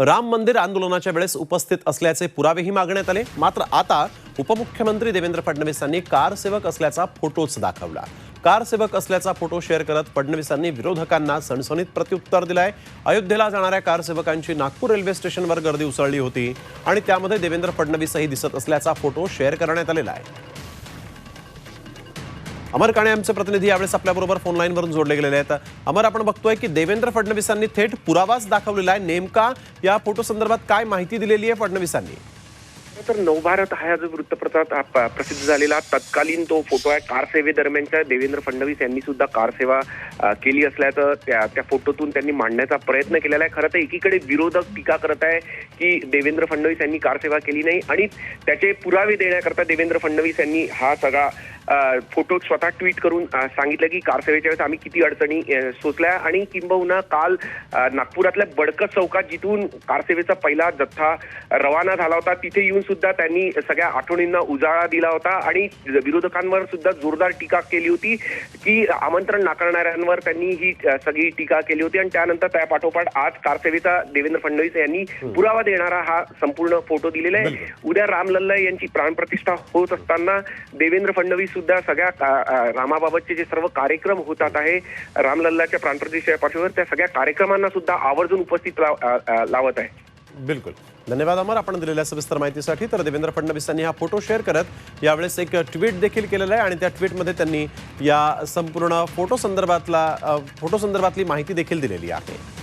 राम मंदिर आंदोलनाच्या वेळेस उपस्थित असल्याचे पुरावेही मागण्यात आले. मात्र आता उपमुख्यमंत्री देवेंद्र फडणवीसांनी कारसेवक असल्याचा फोटोच दाखवला. कारसेवक असल्याचा फोटो शेअर करत फडणवीसांनी विरोधकांना सणसणीत प्रत्युत्तर दिलंय. अयोध्येला जाणाऱ्या कारसेवकांची नागपूर रेल्वे स्टेशनवर गर्दी उसळली होती आणि त्यामध्ये देवेंद्र फडणवीसही दिसत असल्याचा फोटो शेअर करण्यात आलेला आहे. अमर काणे आमचे प्रतिनिधी यावेळेस आपल्याबरोबर फोन लाईनवरून जोडले गेलेले आहेत. अमर आपण बघतोय की देवेंद्र फडणवीसांनी थेट पुरावाच दाखवलेला आहे. नेमका या फोटो संदर्भात काय माहिती दिलेली आहे फडणवीसांनी? तर नवभारत हा जो वृत्तपत्रात प- प्रसिद्ध झालेला तत्कालीन तो फोटो आहे. कारसेवेदरम्यानच्या देवेंद्र फडणवीस यांनी सुद्धा कार सेवा केली असल्याचं त्या त्या फोटोतून त्यांनी मांडण्याचा प्रयत्न केलेला आहे. खरं तर एकीकडे विरोधक टीका करत आहे की देवेंद्र फडणवीस यांनी कार सेवा केली नाही आणि त्याचे पुरावे देण्याकरता देवेंद्र फडणवीस यांनी हा सगळा फोटो स्वतः ट्विट करून सांगितलं की कार सेवेच्या वेळेस आम्ही किती अडचणी अ, सोसल्या आणि किंबहुना काल नागपुरातल्या बडकत चौकात जिथून कार सेवेचा पहिला जथ्था रवाना झाला होता तिथे येऊन सुद्धा त्यांनी सगळ्या आठवणींना उजाळा दिला होता आणि विरोधकांवर सुद्धा जोरदार टीका केली होती की आमंत्रण नाकारणाऱ्यांवर त्यांनी ही सगळी टीका केली होती आणि त्यानंतर त्या पाठोपाठ आज कार सेवेचा देवेंद्र फडणवीस यांनी पुरावा देणारा हा संपूर्ण फोटो दिलेला आहे. उद्या रामलल्ला यांची प्राणप्रतिष्ठा होत असताना देवेंद्र फडणवीस सुद्धा सगळ्या का- रामाबाबतचे जे सर्व कार्यक्रम होतात आहे रामलल्लाच्या प्राणप्रतिष्ठेच्या पार्श्वभूमीवर त्या सगळ्या कार्यक्रमांना सुद्धा आवर्जून उपस्थित लावत आहे. बिलकुल. धन्यवाद अमर आपण दिलेल्या सविस्तर माहितीसाठी. तर देवेंद्र फडणवीसांनी हा फोटो शेअर करत यावेळेस एक ट्विट देखील केलेलं आहे आणि त्या ट्विटमध्ये त्यांनी या संपूर्ण फोटो संदर्भातला फोटो संदर्भातली माहिती देखील दिलेली आहे.